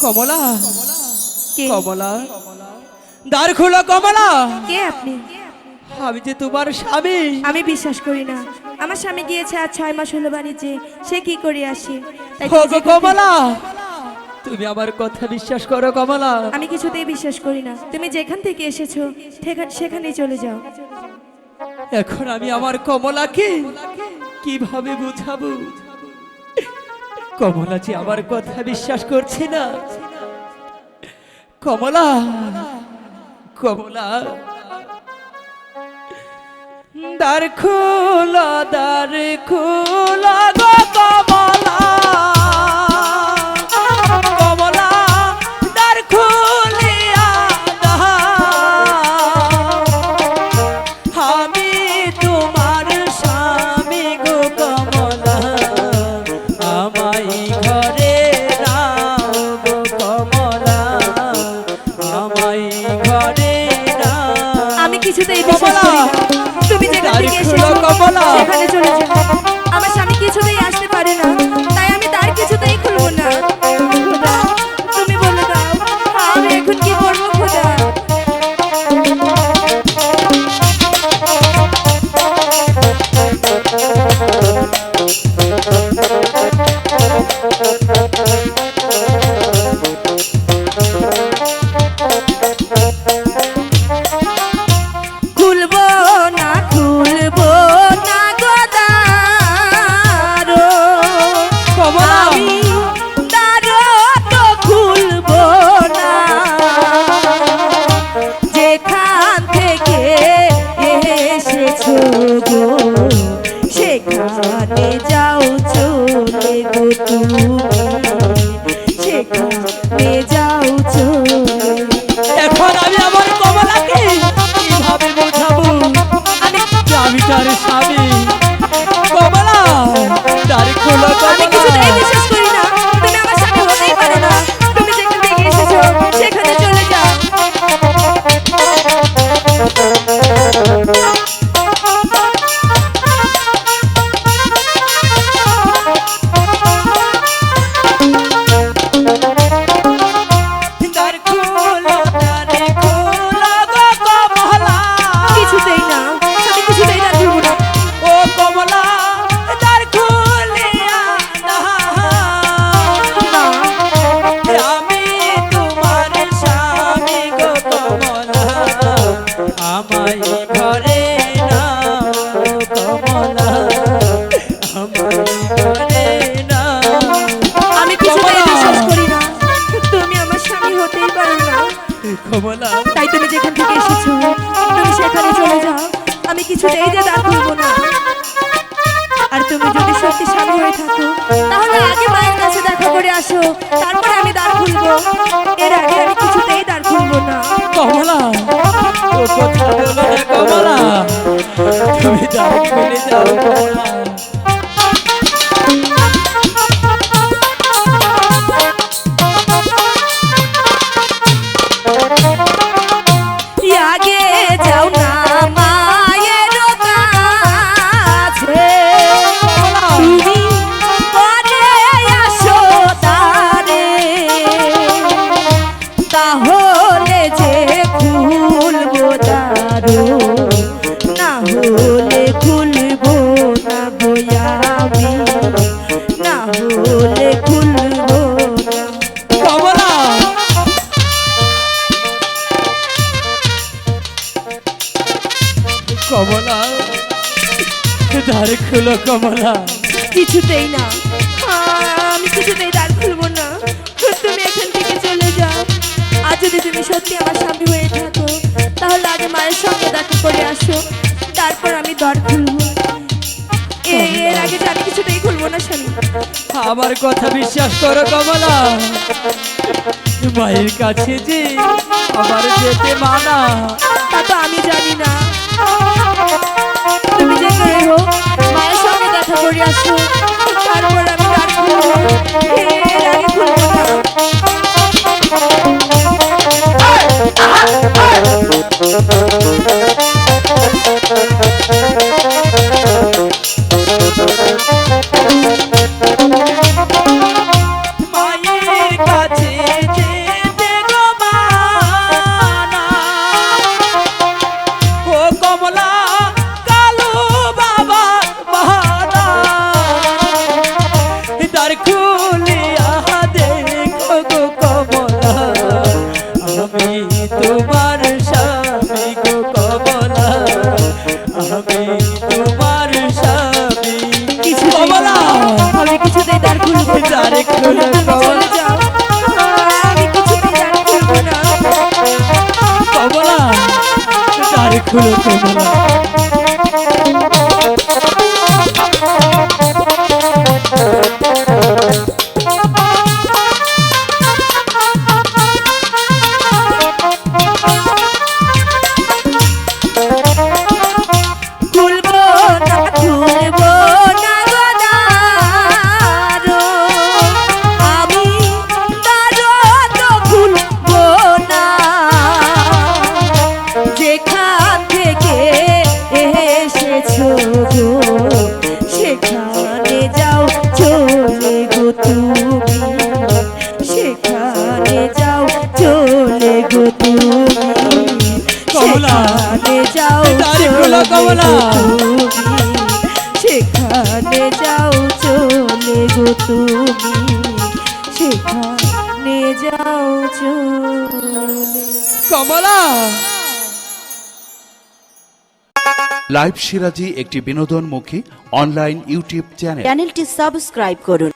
কমলা কমলা দ্বার খোলো কমলা। কে আপনি? আমি যে তোমার স্বামী। আমি বিশ্বাস করি না। আমার স্বামী গিয়েছে আর ছয় মাস হলো বাণিজ্যে। সে কি করে আসে? কমলা তুমি আমার কথা বিশ্বাস করো কমলা। আমি কিছুতেই বিশ্বাস করি না। তুমি যেখান থেকে এসেছ সেখান- সেখানেই চলে যাও। এখন আমি আমার কমলাকে কীভাবে বুঝাবো? কমলা যে আমার কথা বিশ্বাস করছে না। কমলা কমলা দ্বার খোলা দ্বার খোলা কিছুতেই বিশ্বাস! করি তুমি যেখান দ্বার থেকে এসেছ সেখানে চলে যাও। আমার স্বামী কিছুতেই আসতে পারে না তাই আমি তার কিছুতেই খুলবো না। তুমি বলে দাও আমি এখন কি করব খোদা? খুলবো যাও চলে গো তুমি কমলা তাই তুমি যেখান থেকে এসেছ তুমি সেখানে চলে যাও। আমি কিছুতেই যে দাঁড় খুলবো না। আর তুমি যদি সত্যি স্বামী হয়ে থাকো তাহলে আগে মায়ের কাছে দেখা করে আসো। তারপরে আমি দাঁড় খুলবো। এর আগে আমি কিছুতেই দাঁড় খুলবো না। কমলা কমলা। তুমি দাও খুলে যাও কমলা। না হলে খুলবো না বয়ামি না হলে খুলবো কমলা! কমলা দ্বার খুলো কমলা। কিছুতেই না। করে আসো তারপর আমি দর খুলবো। এর আগে যে আমি কিছুতেই খুলবো না স্বামী। আমার কথা বিশ্বাস করো কমলা। মায়ের কাছে যে আমার যেতে মানা। তা তো আমি জানি না। তুমি যে কেউ মায়ের সঙ্গে দেখা করে আসো। Thank you. সেখানে যাও। সেখানে যাও চলে গো তুমি। সেখানে যাও চলে। কমলা। লাইভ সিরাজি একটি বিনোদনমুখী অনলাইন ইউটিউব চ্যানেল চ্যানেলটি সাবস্ক্রাইব করুন।